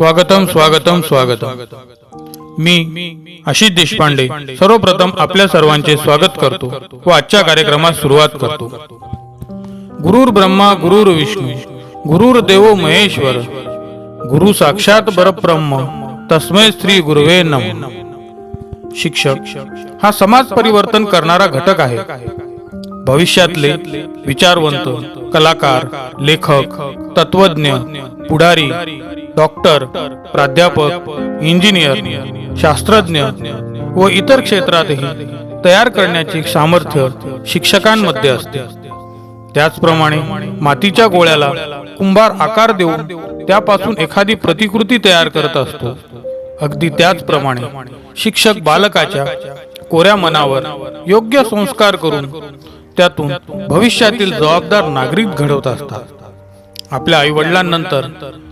स्वागतम स्वागतम स्वागतम. मी आशिष देशपांडे. सर्वप्रथम आपल्या सर्वांचे स्वागत करतो व आजच्या कार्यक्रमास सुरुवात करतो. गुरुर ब्रह्मा गुरुर विष्णू गुरुर देवो महेश्वर गुरु साक्षात परब्रह्म तस्मै श्री गुरुवे नम. शिक्षक हा समाज परिवर्तन करणारा घटक आहे. भविष्यातले विचारवंत कलाकार लेखक तत्वज्ञ पुढारी डॉक्टर प्राध्यापक इंजिनियर शास्त्रज्ञ व इतर क्षेत्रातही तयार करण्याचे सामर्थ्य शिक्षकांमध्ये असते. त्याचप्रमाणे मातीच्या गोळ्याला कुंभार आकार देऊन त्यापासून एखादी प्रतिकृती तयार करत असतो. अगदी त्याचप्रमाणे शिक्षक बालकाच्या कोऱ्या मनावर योग्य संस्कार करून त्यातून भविष्यातील जबाबदार नागरिक घडवत असतात. आपल्या आई वडिलांनंतर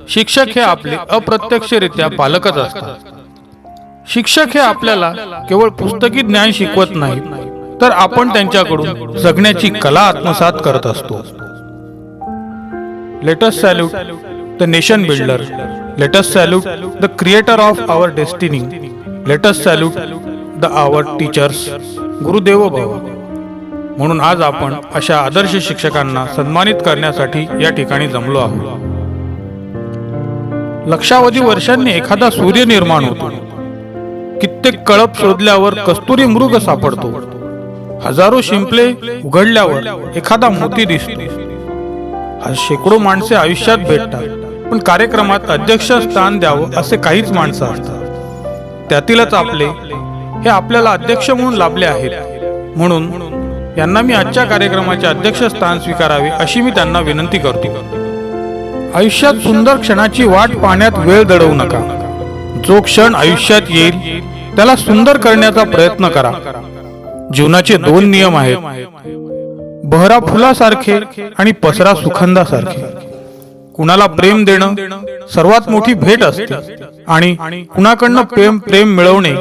शिक्षक हे आपले अप्रत्यक्षरित्या पालकच असतात. शिक्षक हे आपल्याला केवळ पुस्तकी ज्ञान शिकवत नाहीत तर आपण त्यांच्याकडून जगण्याची कला आत्मसात करत असतो. Let's salute the nation builder let's salute the creator of our destiny let's salute the our teachers Gurudev भव म्हणून आज आपण अशा आदर्श शिक्षकांना सन्मानित करण्यासाठी या ठिकाणी जमलो आहोत. लक्षावधी वर्षांनी एखादा सूर्य निर्माण होतो. कित्येक कळप शोधल्यावर कस्तुरी मृग सापडतो. हजारो शिंपले उघडल्यावर एखादा मोती दिसतो. आज शेकडो माणसे आयुष्यात भेटतात पण कार्यक्रमात अध्यक्ष स्थान द्यावं असे काहीच माणसं असतात. त्यातीलच आपले हे आपल्याला अध्यक्ष म्हणून लाभले आहेत. म्हणून यांना मी आजच्या कार्यक्रमाचे अध्यक्ष स्थान स्वीकारावे अशी मी त्यांना विनंती करतो. आयुष्यात सुंदर क्षणाची वाट पाहण्यात वेळ दडवू नका. जो क्षण आयुष्यात येईल त्याला सुंदर करण्याचा प्रयत्न करा. जीवनाचे दोन नियम आहेत. बहरा फुलासारखे आणि पसरा सुखंदासारखे. कुणाला प्रेम देणं सर्वात मोठी भेट असते. आणि कुणाकडनं प्रेम प्रेम मिळवणे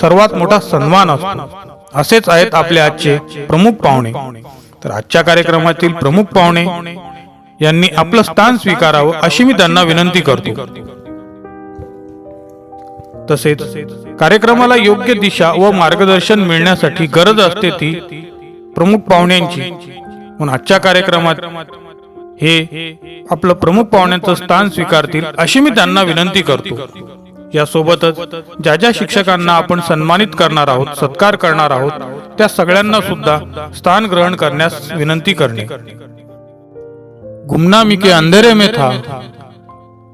सर्वात मोठा सन्मान असतो. असेच आहेत आपले आजचे प्रमुख पाहुणे. तर आजच्या कार्यक्रमातील प्रमुख पाहुणे यांनी आपलं स्थान स्वीकारावं अशी मी त्यांना विनंती करतो. तसेच कार्यक्रमाला योग्य दिशा व मार्गदर्शन मिळण्यासाठी गरज असते ती प्रमुख पाहुण्यांची. म्हणून आजच्या कार्यक्रमात हे आपलं प्रमुख पाहुण्यांचं स्थान स्वीकारतील अशी मी त्यांना विनंती करतो. यासोबतच ज्या ज्या शिक्षकांना आपण सन्मानित करणार आहोत, सत्कार करणार आहोत, त्या सगळ्यांना सुद्धा स्थान ग्रहण करण्यास विनंती करणे. गुमनामी के अंधेरे में था,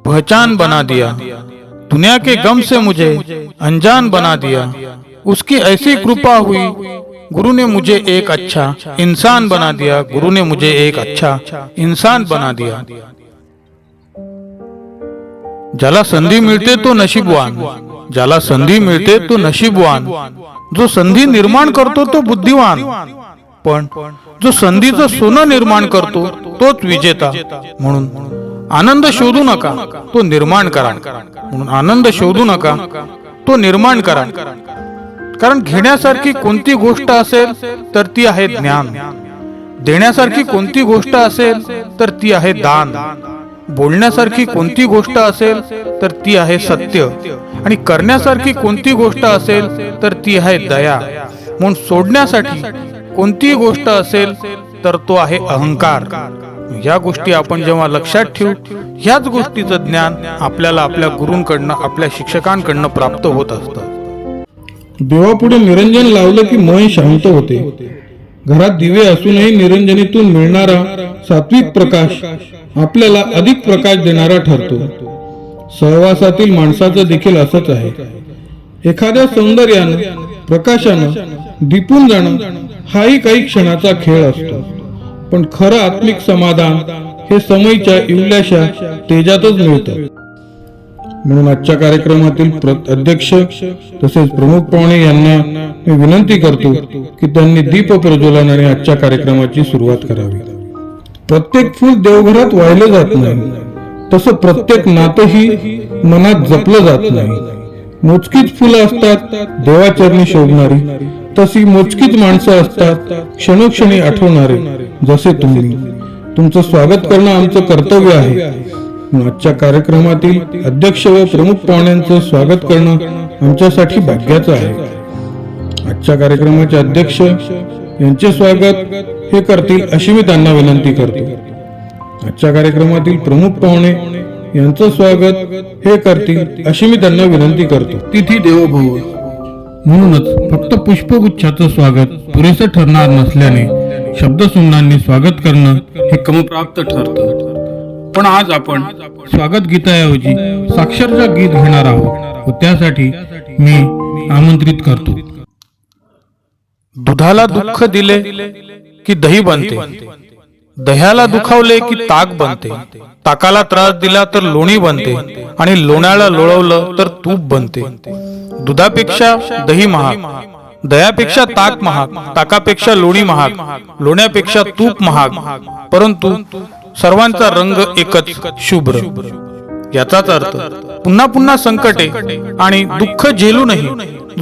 पहचान बना दिया, दुनिया के गम से मुझे अनजान बना दिया, उसकी ऐसी कृपा हुई, गुरु ने मुझे एक अच्छा इंसान बना दिया, गुरु ने मुझे एक अच्छा इंसान बना दिया। ज्याला संधी मिळते तो नशीबवान. ज्याला संधी मिळते तो नशीबवान. जो संधी निर्माण करतो तो बुद्धिवान. पण जो संधीचं सोनं निर्माण करतो तोच विजेता. म्हणून आनंद शोधू नका तो निर्माण करा. म्हणून आनंद शोधू नका तो निर्माण करा. कारण घेण्यासारखी कोणती गोष्ट असेल तर ती आहे ज्ञान. देण्यासारखी कोणती गोष्ट असेल तर ती आहे दान. बोलण्यासारखी कोणती गोष्ट असेल तर ती आहे सत्य. आणि करण्यासारखी कोणती गोष्ट असेल तर ती आहे दया. म्हणून सोडण्यासाठी कोणतीही गोष्ट असेल तर तो आहे अहंकार. या गोष्टी आपण जेव्हा लक्षात ठेवू ह्याच गोष्टीचं ज्ञान आपल्याला आपल्या गुरूंकडनं आपल्या शिक्षकांकडनं प्राप्त होत असतं. देवापुढे निरंजन लावलं की मन शांत होते. घरात दिवे असूनही निरंजनीतून मिळणारा सात्विक प्रकाश आपल्याला अधिक प्रकाश देणारा ठरतो. सहवासातील माणसाचं देखील असंच आहे. एखाद्या सौंदर्यानं प्रकाशानं दिपून जाणं हाही काही क्षणाचा खेळ असतो. पण खरं आत्मिक समाधान हे समयच्या इवल्याशा तेजातच मिळतं. म्हणून आजच्या कार्यक्रमातील अध्यक्ष तसेच प्रमुख पाहुणे यांना मी विनंती करतो की त्यांनी दीप प्रज्वलनाने आजच्या कार्यक्रमाची सुरुवात करावी. प्रत्येक फूल देवघरात वाहिलं जात नाही. तसं प्रत्येक नातंही मनात जपलं जात नाही. मोजकीच फुलं असतात देवाचरणी शोभणारी. तशी मोजकीच माणसं असतात क्षणोक्षणी आठवणारे जसे तुम्ही. तुमचं स्वागत करणं आमचं कर्तव्य आहे. आजच्या कार्यक्रमातील अध्यक्ष व प्रमुख पाहुण्यांचं स्वागत करणं आमच्यासाठी भाग्याचं आहे. आजच्या कार्यक्रमाचे अध्यक्ष यांचे स्वागत हे करतील अशी मी त्यांना विनंती करतो. आजच्या कार्यक्रमातील प्रमुख पाहुणे यांचं स्वागत हे करतील अशी मी त्यांना विनंती करतो. तिथी देवोभव. म्हणूनच फक्त पुष्पगुच्छाचं स्वागत पुरेसं ठरणार नसल्याने शब्दसुमनांनी स्वागत करणं हे कमप्राप्त ठरतं. पण आज आपण स्वागत गीताऐवजी साक्षरचं गीत घेणार आहोत. व त्यासाठी मी आमंत्रित करतो. दुधाला दुःख दिले की दही बनते. दह्याला दुखावले की ताक बनते. ताकाला त्रास दिला तर लोणी बनते. आणि लोण्याला लोळवलं तर तूप बनते. दुधापेक्षा दही महाग. दह्यापेक्षा ताक महाग. ताकापेक्षा लोणी महाग. लोण्यापेक्षा तूप महाग. परंतु सर्वांचा रंग एकच शुभ्र. याचाच अर्थ पुन्हा पुन्हा संकटे आणि दुःख झेलूनही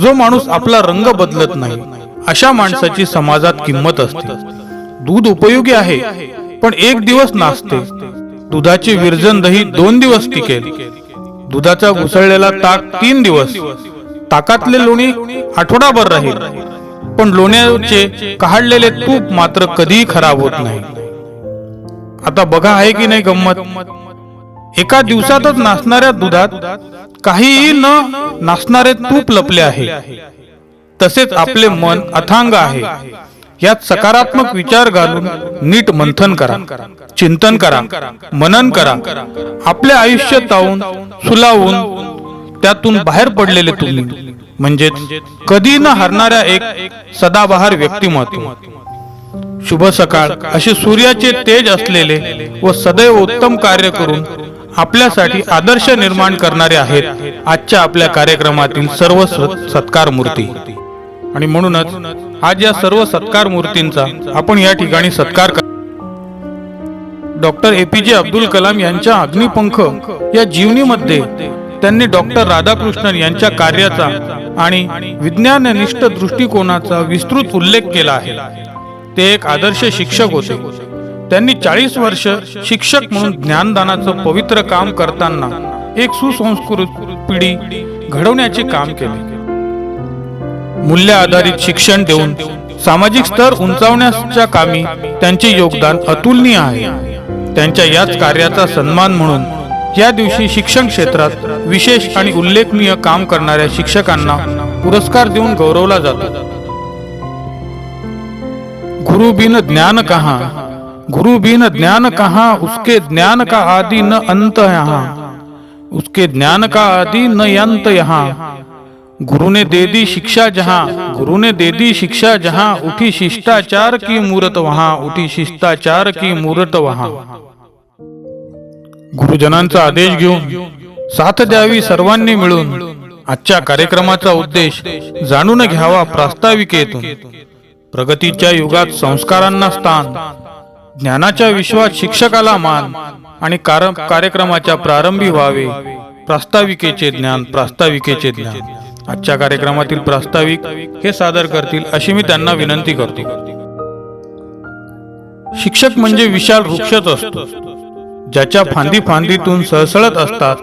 जो माणूस आपला रंग बदलत नाही अशा माणसाची समाजात किंमत असते. दूध उपयोगी आहे पण एक दिवस नाचते दुधाचे विरजन दही दोन दिवस टिकेल. दुधाचा घुसळलेला ताक तीन दिवस. ताकातले लोणी आठवडाभर राहील. पण लोण्याचे काढलेले तूप मात्र कधीही खराब होत नाही. आता बघा आहे की नाही गंमत? एका दिवसातच नाचणाऱ्या दुधात काहीही न नाचणारे तूप लपले आहे. तसेच आपले मन अथांग आहे. यात सकारात्मक विचार घालून नीट मंथन करा चिंतन करा मनन करा. आपले आयुष्य तावून सुलावून त्यातून बाहेर पडलेले तुम्ही. म्हणजेच कधी न हरणाऱ्या एक सदाबहार व्यक्तिमत्व. शुभ सकाळ. असे सूर्याचे तेज असलेले व सदैव उत्तम कार्य करून आपल्यासाठी आदर्श निर्माण करणारे आहेत. आजच्या आपल्या कार्यक्रमातील सर्व सत्कार मूर्ती. आणि म्हणूनच आज या सर्व सत्कार मूर्तींचा आपण या ठिकाणी सत्कार कर डॉक्टर एपीजे अब्दुल कलाम यांच्या अग्निपंख या जीवनीमध्ये त्यांनी डॉक्टर राधाकृष्णन यांच्या कार्याचा आणि विज्ञाननिष्ठ दृष्टिकोनाचा विस्तृत उल्लेख केला आहे. ते एक आदर्श शिक्षक होते. त्यांनी चाळीस वर्ष शिक्षक म्हणून ज्ञानदानाचं पवित्र काम करताना एक सुसंस्कृत पिढी घडवण्याचे काम केले. मूल्य आधारित शिक्षण देऊन सामाजिक स्तर उंचावण्याच्या कामी त्यांचे योगदान अतुलनीय आहे. त्यांच्या याच कार्याचा सन्मान म्हणून या दिवशी शिक्षण क्षेत्रात विशेष आणि उल्लेखनीय काम करणाऱ्या शिक्षकांना पुरस्कार देऊन गौरवला जातो. गुरु बिन ज्ञान कहाँ गुरु बिन ज्ञान कहाँ उसके ज्ञान का आदि न अंत यहाँ उसके ज्ञान का आदि न अंत यहाँ गुरु ने दे दी शिक्षा जहाँ। गुरु ने दे दी शिक्षा जहाँ। उठी शिष्टाचार की मूरत वहाँ। उठी शिष्टाचार की मूरत वहाँ। गुरुजनांचा आदेश घेऊन साथ द्यावी सर्वांनी मिळून आजच्या कार्यक्रमाचा उद्देश जाणून घ्यावा प्रास्ताविकेतून. प्रगतीच्या युगात संस्कारांना स्थान ज्ञानाच्या विश्वात शिक्षकाला मान आणि कार्यक्रमाच्या प्रारंभी व्हावे. प्रास्ताविकेचे ज्ञान प्रास्ताविकेचे ज्ञान. आजच्या कार्यक्रमातील प्रास्ताविक हे सादर करतील अशी मी त्यांना विनंती करतो. शिक्षक म्हणजे विशाल वृक्षच असतो. ज्याच्या फांदी फांदीतून सळसळत असतात.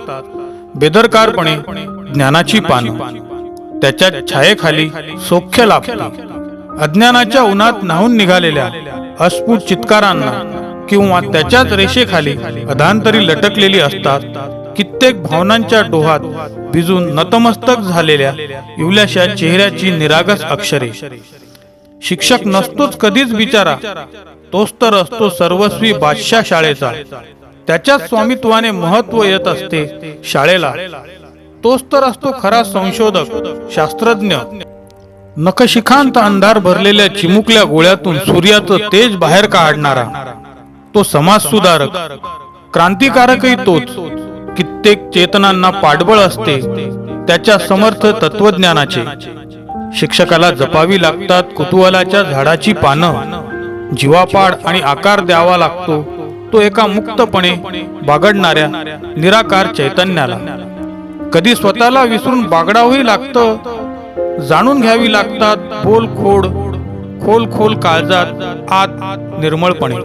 बेदरकारपणे ज्ञानाची पानं. त्याच्या छायेखाली सोख्य लाभतात. अज्ञानाच्या उन्हात नाहून निघालेल्या अस्फुट चित्कारांना किंवा त्याच्याच रेषेखाली अधांतरी लटकलेली असतात कित्येक भावनांच्या डोहात भिजून नतमस्तक झालेल्या इवल्याशा चेहऱ्याची निरागस अक्षरे. शिक्षक नसतोच कधीच बिचारा तोच तर असतो सर्वस्वी बादशाह शाळेचा. त्याच्याच स्वामित्वाने महत्त्व येत असते शाळेला. तोच तर असतो खरा संशोधक शास्त्रज्ञ नखशिखांत अंधार भरलेल्या चिमुकल्या गोळ्यातून सूर्याचं तेज बाहेर काढणारा. तो समाज सुधारक क्रांतिकारकही तोच. कित्येक चेतनांना पाठबळ असते त्याच्या समर्थ तत्वज्ञानाचे. शिक्षकाला जपावी लागतात कुतूहलाच्या झाडाची पानं. जीवापाड आणि आकार द्यावा लागतो तो एका मुक्तपणे बागडणाऱ्या निराकार चैतन्याला. कधी स्वतःला विसरून बागडावंही लागतं जाणून घ्यावी लागतात बोल खोड खोल खोल काळजात आत निर्मळपणे.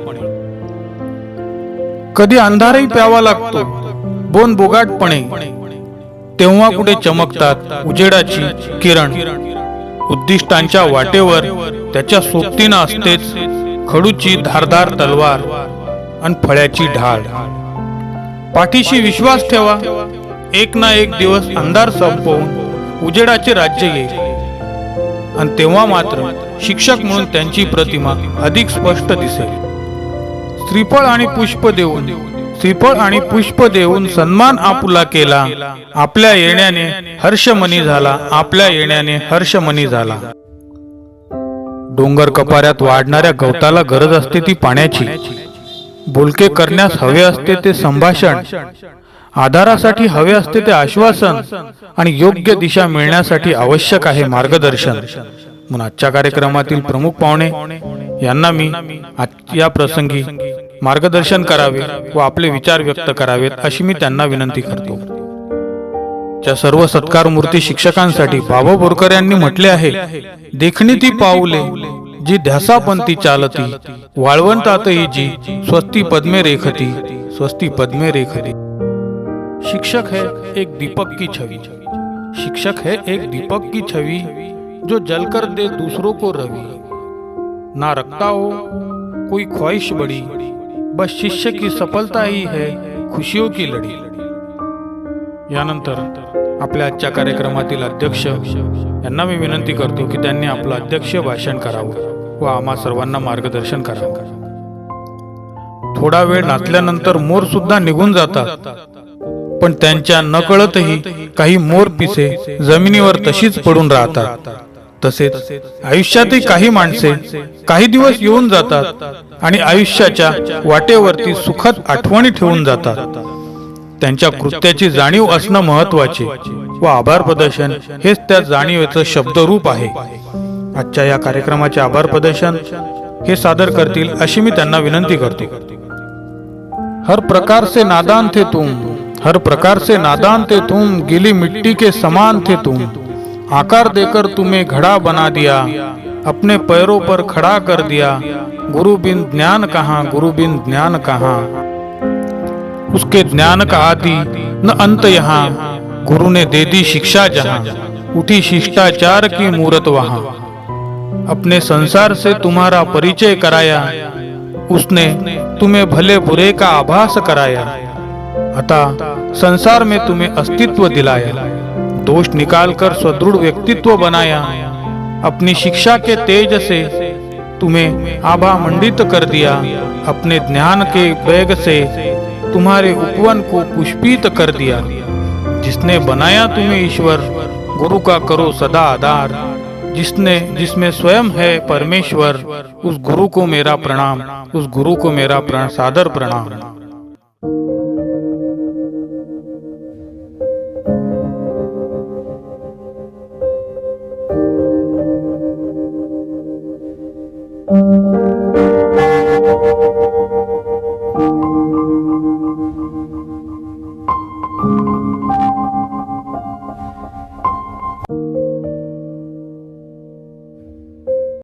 कधी अंधारही प्यावा लागतो बोनबोगाटपणे तेव्हा कुठे चमकतात उजेडाची किरण. उद्दिष्टांच्या वाटेवर त्याच्या सोबतीनं असतेच खडूची धारदार तलवार आणि फळ्याची ढाळ. पाठीशी विश्वास ठेवा एक ना एक दिवस अंधार संपवून उजेडाचे राज्य येईल आणि तेव्हा मात्र शिक्षक म्हणून त्यांची प्रतिमा अधिक स्पष्ट दिसेल. श्रीफळ आणि पुष्प देऊन श्रीफळ आणि पुष्प देऊन सन्मान आपुला केला. आपल्या येण्याने हर्षमनी झाला. आपल्या येण्याने हर्षमनी झाला. डोंगर कपाऱ्यात वाढणाऱ्या गवताला गरज असते ती पाण्याची. बोलके करण्यास हवे असते ते संभाषण. आधारासाठी हवे असते ते आश्वासन आणि योग्य दिशा मिळण्यासाठी आवश्यक आहे मार्गदर्शन. म्हणून आजच्या कार्यक्रमातील प्रमुख पाहुणे यांना मी या प्रसंगी मार्गदर्शन करावे व आपले विचार व्यक्त करावेत अशी मी त्यांना विनंती करतो. च्या सर्व सत्कार मूर्ती शिक्षकांसाठी बाबा बोरकर यांनी म्हटले आहे देखणी ती पाऊले जी ध्यासापंथी चालती वाळवंतातही जी स्वस्ती पद्मे रेखती स्वस्ती पद्मे रेखती. शिक्षक है एक दीपक की छवि। शिक्षक है एक दीपक की छवि जो जलकर दे दूसरों को रवि। ना रखता हो कोई ख्वाहिश बड़ी बस शिष्य की सफलता ही है खुशियों की लड़ी। यानंतर आपल्या आजच्या कार्यक्रमातील अध्यक्ष यांना मी विनंती करतो की त्यांनी आपलं अध्यक्ष भाषण करावं व आम्हा सर्वांना मार्गदर्शन करावं. थोडा वेळ नाचल्यानंतर मोर सुद्धा निघून जातात. पण त्यांच्या नकळतही काही मोर पिसे जमिनीवर तशीच पडून राहतात. तसेच आयुष्यातही काही माणसे काही दिवस येऊन जातात आणि आयुष्याच्या वाटेवरती सुखद आठवणी ठेवून जातात. त्यांच्या कृत्याची जाणीव असणं महत्त्वाचे व आभार प्रदर्शन हेच त्या जाणीवेचं शब्दरूप आहे. आजच्या या कार्यक्रमाचे आभार प्रदर्शन हे सादर करतील अशी मी त्यांना विनंती करतो. हर प्रकार से नादान थे तुम. हर प्रकार से नादान थे तुम, गीली मिट्टी के समान थे तुम। आकार देकर तुम्हें घड़ा बना दिया, अपने पैरों पर खड़ा कर दिया। गुरु बिन ज्ञान कहाँ गुरु बिन ज्ञान कहाँ? उसके ज्ञान का आदि न अंत यहाँ। गुरु ने दे दी शिक्षा जहाँ, उठी शिष्टाचार की मूरत वहाँ। अपने संसार से तुम्हारा परिचय कराया। उसने तुम्हें भले बुरे का आभास कराया। अतः संसार में तुम्हें अस्तित्व दिलाया। दोष निकालकर सुदृढ़ व्यक्तित्व बनाया। अपनी शिक्षा के तेज से तुम्हें आभा मंडित कर दिया। अपने ज्ञान के बैग से तुम्हारे उपवन को पुष्पित कर दिया। जिसने बनाया तुम्हें ईश्वर गुरु का करो सदा आधार। जिसने जिसमें स्वयं है परमेश्वर उस गुरु को मेरा प्रणाम उस गुरु को मेरा प्रण, सादर प्रणाम।